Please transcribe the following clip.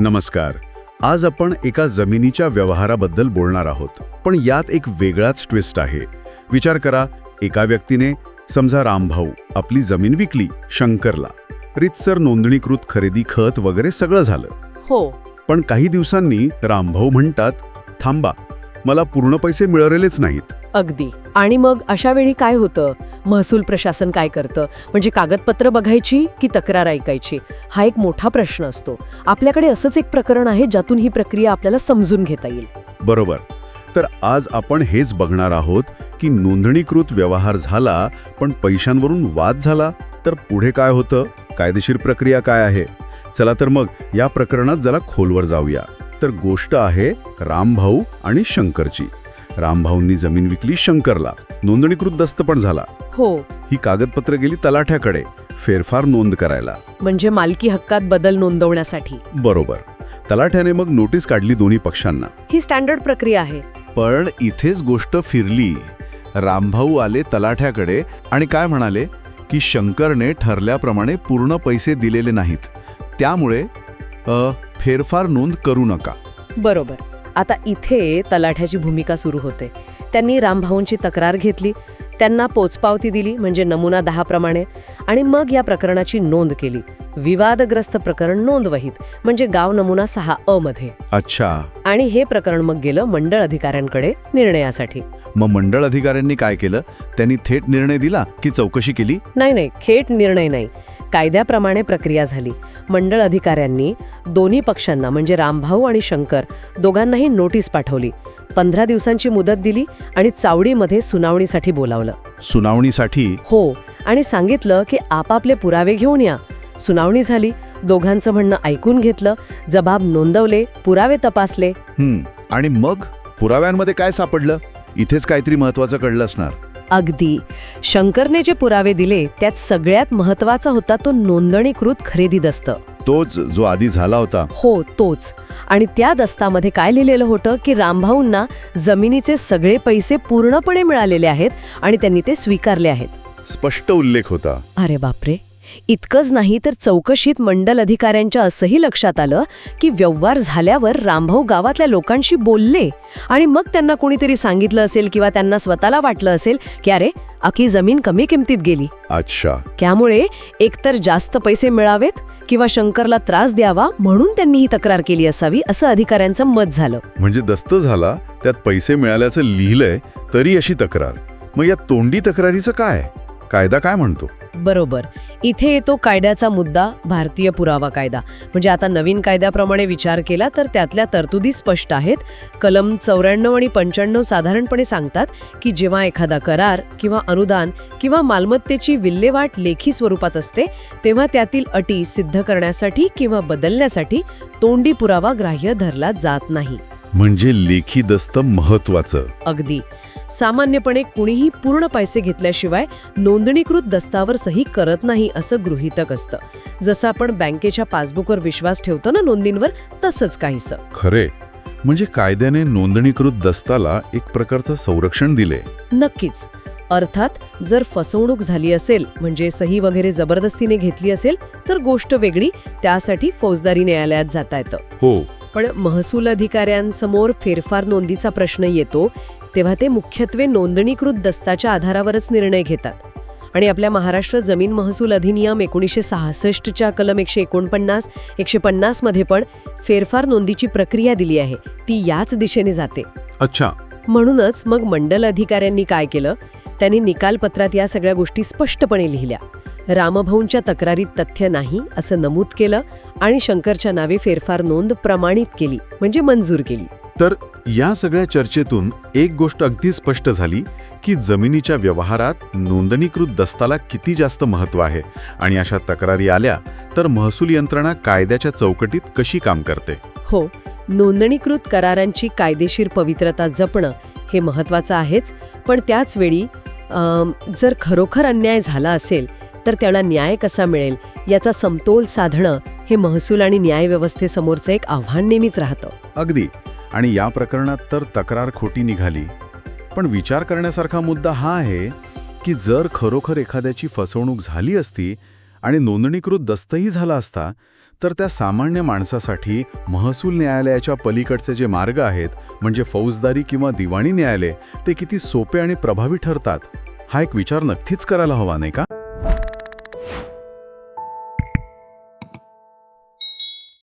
नमस्कार. आज आपण एका जमिनीच्या व्यवहाराबद्दल बोलणार आहोत पण यात एक वेगळाच ट्विस्ट आहे. विचार करा एका व्यक्तीने समजा रामभाऊ आपली जमीन विकली शंकरला. रितसर नोंदणीकृत खरेदी खत वगैरे सगळं झालं. हो. पण काही दिवसांनी रामभाऊ म्हणतात थांबा मला पूर्ण पैसे मिळालेच नाहीत. अगदी. आणि मग अशा वेळी काय होतं? महसूल प्रशासन काय करतं? म्हणजे कागदपत्र बघायची की तक्रार ऐकायची? हा एक मोठा प्रश्न असतो. आपल्याकडे असंच एक प्रकरण आहे ज्यातून ही प्रक्रिया आपल्याला समजून घेता येईल. बरोबर. तर आज आपण हेच बघणार आहोत की नोंदणीकृत व्यवहार झाला पण पैशांवरून वाद झाला तर पुढे काय होतं? कायदेशीर प्रक्रिया काय आहे? चला तर मग या प्रकरणात जरा खोलवर जाऊया. तर गोष्ट आहे रामभाऊ आणि शंकरची. रामभाऊंनी जमीन विकली शंकरला. नोंदणीकृत दस्त पण झाला. हो. ही कागदपत्र गेली तलाठ्याकडे. फेरफार नोंद करायला. म्हणजे मालकी हक्कात बदल नोंदवण्यासाठी. बरोबर. तलाठ्याने मग नोटीस काढली दोन्ही पक्षांना. ही स्टँडर्ड प्रक्रिया आहे. पण इथेच गोष्ट फिरली. रामभाऊ आले तलाठ्याकडे आणि काय म्हणाले? की शंकरने ठरल्याप्रमाणे पूर्ण पैसे दिलेले नाहीत. त्यामुळे अ, फेरफार नोंद करू नका. बरोबर. आता इथे तलाठ्याची भूमिका सुरू होते. त्यांनी रामभाऊंची तक्रार घेतली. त्यांना पोचपावती दिली म्हणजे नमुना दहा प्रमाणे आणि मग या प्रकरणाची नोंद केली. विवादग्रस्त प्रकरण नोंदवहीत म्हणजे गाव नमुना सहा अ मध्ये. अच्छा. आणि हे प्रकरण मग गेलं मंडळ अधिकाऱ्यांकडे निर्णयासाठी. मग मंडळ अधिकाऱ्यांनी काय केलं? त्यांनी थेट निर्णय दिला की चौकशी केली? नाही नाही थेट निर्णय नाही. कायद्याप्रमाणे प्रक्रिया झाली. मंडळ अधिकाऱ्यांनी दोन्ही पक्षांना म्हणजे रामभाऊ आणि शंकर दोघांनाही नोटीस पाठवली. पंधरा दिवसांची मुदत दिली आणि चावडीमध्ये सुनावणीसाठी बोलावलं. सुनावणीसाठी? हो आणि सांगितलं की आपापले पुरावे घेऊन या. सुनावणी झाली दोघांचं म्हणणं ऐकून घेतलं जबाब नोंदवले पुरावे तपासले. हं, आणि मग? पुराव्यांमध्ये काय सापडलं? इथेच काहीतरी महत्वाचं कळलं असणार. अगदी. शंकरने जे पुरावे दिले त्यात सगळ्यात महत्त्वाचा होता तो नोंदणीकृत खरेदी दस्त. तोच जो आधी झाला होता. हो तोच. आणि त्या दस्तामध्ये काय लिहिलेलं होतं की रामभाऊंना जमिनीचे सगळे पैसे पूर्णपणे मिळालेले आहेत आणि त्यांनी ते स्वीकारले आहेत. स्पष्ट उल्लेख होता. अरे बापरे! इतकंच नाही तर चौकशीत मंडल अधिकाऱ्यांच्या असंही लक्षात आलं की व्यवहार झाल्यावर रामभाऊ गावातल्या लोकांशी बोलले. आणि मग त्यांना कोणीतरी सांगितलं असेल किंवा त्यांना स्वतःला वाटलं असेल की अरे अकी जमीन कमी किमतीत गेली. अच्छा. त्यामुळे एकतर जास्त पैसे मिळावेत किंवा शंकरला त्रास द्यावा म्हणून त्यांनी ही तक्रार केली असावी असं अधिकाऱ्यांचं मत झालं. म्हणजे दस्त झाला त्यात पैसे मिळाल्याचं लिहिलंय तरी अशी तक्रार. मग या तोंडी तक्रारीचं काय? कायदा काय म्हणतो? बरोबर. इथे येतो कायद्याचा मुद्दा भारतीय पुरावा कायदा. म्हणजे आता नवीन कायद्याप्रमाणे विचार केला तर त्यातल्या तरतुदी स्पष्ट आहेत. कलम चौऱ्याण्णव आणि पंच्याण्णव साधारणपणे सांगतात की जेव्हा एखादा करार किंवा अनुदान किंवा मालमत्तेची विल्हेवाट लेखी स्वरूपात असते तेव्हा त्यातील अटी सिद्ध करण्यासाठी किंवा बदलण्यासाठी तोंडी पुरावा ग्राह्य धरला जात नाही. म्हणजे लेखी दस्त महत्वाचं अगदी. सामान्यपणे कुणीही पूर्ण पैसे घेतल्याशिवाय नोंदणीकृत दस्तावर सही करत नाही असं गृहीतक असतं. जसं आपण बँकेच्या पासबुकवर विश्वास ठेवतो ना नोंदींवर तसंच काहीसं. खरे. म्हणजे कायद्याने नोंदणीकृत दस्ताला एक प्रकारचं संरक्षण दिले. नक्कीच. अर्थात जर फसवणूक झाली असेल म्हणजे सही वगैरे जबरदस्तीने घेतली असेल तर गोष्ट वेगळी त्यासाठी फौजदारी न्यायालयात जाता येतं. हो. पण महसूल अधिकाऱ्यांसमोर फेरफार नोंदीचा प्रश्न येतो तेव्हा ते मुख्यत्वे नोंदणीकृत दस्ताच्या आधारावरच निर्णय घेतात. आणि आपल्या महाराष्ट्र जमीन महसूल अधिनियम एकोणीसशे सहासष्टच्या कलम एकशे एकोणपन्नास एकशे पन्नासमध्ये पण फेरफार नोंदीची प्रक्रिया दिली आहे. ती याच दिशेने जाते. अच्छा. म्हणूनच मग मंडल अधिकाऱ्यांनी काय केलं? त्यांनी निकालपत्रात या सगळ्या गोष्टी स्पष्टपणे लिहिल्या. रामभाऊंच्या तक्रारीत तथ्य नाही असं नमूद केलं आणि शंकरच्या नावे फेरफार नोंद प्रमाणित केली म्हणजे मंजूर केली. तर या सगळ्या चर्चेतून एक गोष्ट अगदी स्पष्ट झाली की जमिनीच्या व्यवहारात नोंदणीकृत दस्ताला किती जास्त महत्त्व आहे आणि अशा तक्रारी आल्या तर महसूल यंत्रणा कायद्याच्या चौकटीत कशी काम करते? हो नोंदणीकृत करारांची कायदेशीर पवित्रता जपणं हे महत्वाचं आहेच पण त्याच वेळी अम, जर खरोखर अन्याय झाला असेल तर त्याला न्याय कसा मिळेल याचा समतोल साधणं हे महसूल आणि न्यायव्यवस्थेसमोरचं एक आव्हान नेहमीच राहतं. अगदी. आणि या प्रकरणात तर तक्रार खोटी निघाली. पण विचार करण्यासारखा मुद्दा हा आहे की जर खरोखर एखाद्याची फसवणूक झाली असती आणि नोंदणीकृत दस्तही झाला असता तर त्या सामान्य माणसासाठी महसूल न्यायालयाच्या पलीकडचे जे मार्ग आहेत म्हणजे फौजदारी किंवा दिवाणी न्यायालय ते किती सोपे आणि प्रभावी ठरतात हा एक विचार नक्कीच करायला हवा नाही का?